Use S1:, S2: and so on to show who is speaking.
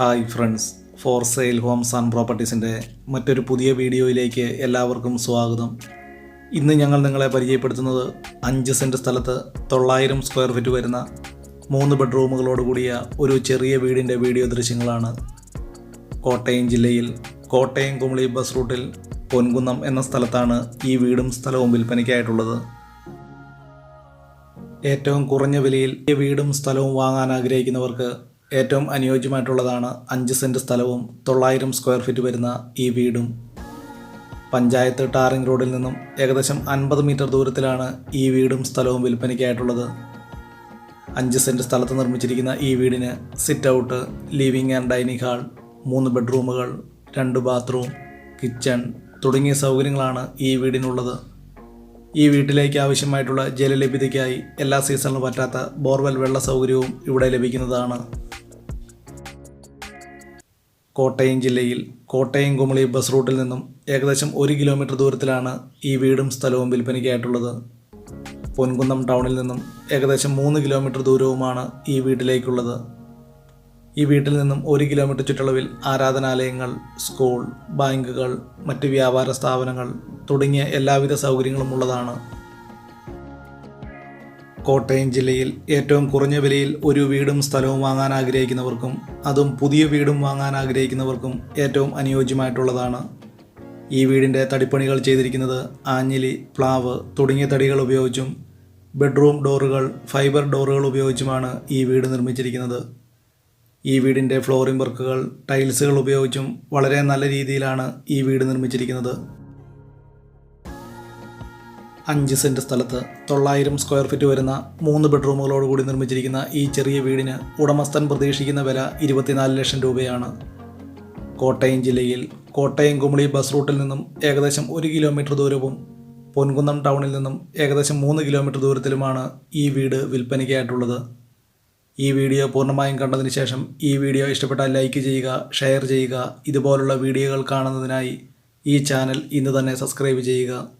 S1: Hi friends for sale homes and പ്രോപ്പർട്ടീസിന്റെ മറ്റൊരു പുതിയ വീഡിയോയിലേക്ക് എല്ലാവർക്കും സ്വാഗതം. ഇന്ന് ഞങ്ങൾ നിങ്ങളെ പരിചയപ്പെടുത്തുന്നത് അഞ്ച് സെന്റ് സ്ഥലത്ത് തൊള്ളായിരം സ്ക്വയർ ഫീറ്റ് വരുന്ന മൂന്ന് ബെഡ്റൂമുകളോട് കൂടിയ ഒരു ചെറിയ വീടിന്റെ വീഡിയോ ദൃശ്യങ്ങളാണ്. കോട്ടയം ജില്ലയിൽ കോട്ടയം കുമളി ബസ് റൂട്ടിൽ പൊൻകുന്നം എന്ന സ്ഥലത്താണ് ഈ വീടും സ്ഥലവും വിൽപ്പനയ്ക്കായിട്ടുള്ളത്. ഏറ്റവും കുറഞ്ഞ വിലയിൽ ഈ വീടും സ്ഥലവും വാങ്ങാൻ ആഗ്രഹിക്കുന്നവർക്ക് ഏറ്റവും അനുയോജ്യമായിട്ടുള്ളതാണ് അഞ്ച് സെന്റ് സ്ഥലവും തൊള്ളായിരം സ്ക്വയർ ഫീറ്റ് വരുന്ന ഈ വീടും. പഞ്ചായത്ത് ടാറിംഗ് റോഡിൽ നിന്നും ഏകദേശം അൻപത് മീറ്റർ ദൂരത്തിലാണ് ഈ വീടും സ്ഥലവും വിൽപ്പനയ്ക്കായിട്ടുള്ളത്. അഞ്ച് സെന്റ് സ്ഥലത്ത് നിർമ്മിച്ചിരിക്കുന്ന ഈ വീടിന് sit out living and dining hall മൂന്ന് ബെഡ്റൂമുകൾ രണ്ട് ബാത്റൂം കിച്ചൺ തുടങ്ങിയ സൗകര്യങ്ങളാണ് ഈ വീടിനുള്ളത്. ഈ വീട്ടിലേക്ക് ആവശ്യമായിട്ടുള്ള ജലലഭ്യതയ്ക്കായി എല്ലാ സീസണിലും പറ്റാത്ത ബോർവെൽ വെള്ള സൗകര്യവും ഇവിടെ ലഭിക്കുന്നതാണ്. കോട്ടയം ജില്ലയിൽ കോട്ടയം കുമളി ബസ് റൂട്ടിൽ നിന്നും ഏകദേശം ഒരു കിലോമീറ്റർ ദൂരത്തിലാണ് ഈ വീടും സ്ഥലവും വിൽപ്പനയ്ക്കായിട്ടുള്ളത്. പൊൻകുന്നം ടൗണിൽ നിന്നും ഏകദേശം മൂന്ന് കിലോമീറ്റർ ദൂരവുമാണ് ഈ വീട്ടിലേക്കുള്ളത്. ഈ വീട്ടിൽ നിന്നും ഒരു കിലോമീറ്റർ ചുറ്റളവിൽ ആരാധനാലയങ്ങൾ സ്കൂൾ ബാങ്കുകൾ മറ്റ് വ്യാപാര സ്ഥാപനങ്ങൾ തുടങ്ങിയ എല്ലാവിധ സൗകര്യങ്ങളും ഉള്ളതാണ് കോട്ടയം ജില്ലയിൽ ഏറ്റവും കുറഞ്ഞ വിലയിൽ ഒരു വീടും സ്ഥലവും വാങ്ങാൻ ആഗ്രഹിക്കുന്നവർക്കും അതും പുതിയ വീടും വാങ്ങാൻ ആഗ്രഹിക്കുന്നവർക്കും ഏറ്റവും അനുയോജ്യമായിട്ടുള്ളതാണ്. ഈ വീടിന്റെ തടിപ്പണികൾ ചെയ്തിരിക്കുന്നത് ആഞ്ഞിലി പ്ലാവ് തുടങ്ങിയ തടികൾ ഉപയോഗിച്ചും ബെഡ്റൂം ഡോറുകൾ ഫൈബർ ഡോറുകൾ ഉപയോഗിച്ചുമാണ് ഈ വീട് നിർമ്മിച്ചിരിക്കുന്നത്. ഈ വീടിന്റെ ഫ്ലോറിംഗ് വർക്കുകൾ ടൈൽസുകൾ ഉപയോഗിച്ചും വളരെ നല്ല രീതിയിലാണ് ഈ വീട് നിർമ്മിച്ചിരിക്കുന്നത്. അഞ്ച് സെന്റ് സ്ഥലത്ത് തൊള്ളായിരം സ്ക്വയർ ഫീറ്റ് വരുന്ന മൂന്ന് ബെഡ്റൂമുകളോട് കൂടി നിർമ്മിച്ചിരിക്കുന്ന ഈ ചെറിയ വീടിന് ഉടമസ്ഥൻ പ്രതീക്ഷിക്കുന്ന വില ഇരുപത്തിനാല് ലക്ഷം രൂപയാണ്. കോട്ടയം ജില്ലയിൽ കോട്ടയം കുമളി ബസ് റൂട്ടിൽ നിന്നും ഏകദേശം ഒരു കിലോമീറ്റർ ദൂരവും പൊൻകുന്നം ടൗണിൽ നിന്നും ഏകദേശം മൂന്ന് കിലോമീറ്റർ ദൂരത്തിലുമാണ് ഈ വീട് വിൽപ്പനയ്ക്കായിട്ടുള്ളത്. ഈ വീഡിയോ പൂർണമായും കണ്ടതിന് ശേഷം ഈ വീഡിയോ ഇഷ്ടപ്പെട്ടാൽ ലൈക്ക് ചെയ്യുക ഷെയർ ചെയ്യുക ഇതുപോലുള്ള വീഡിയോകൾ കാണുന്നതിനായി ഈ ചാനൽ ഇന്ന് തന്നെ സബ്സ്ക്രൈബ് ചെയ്യുക.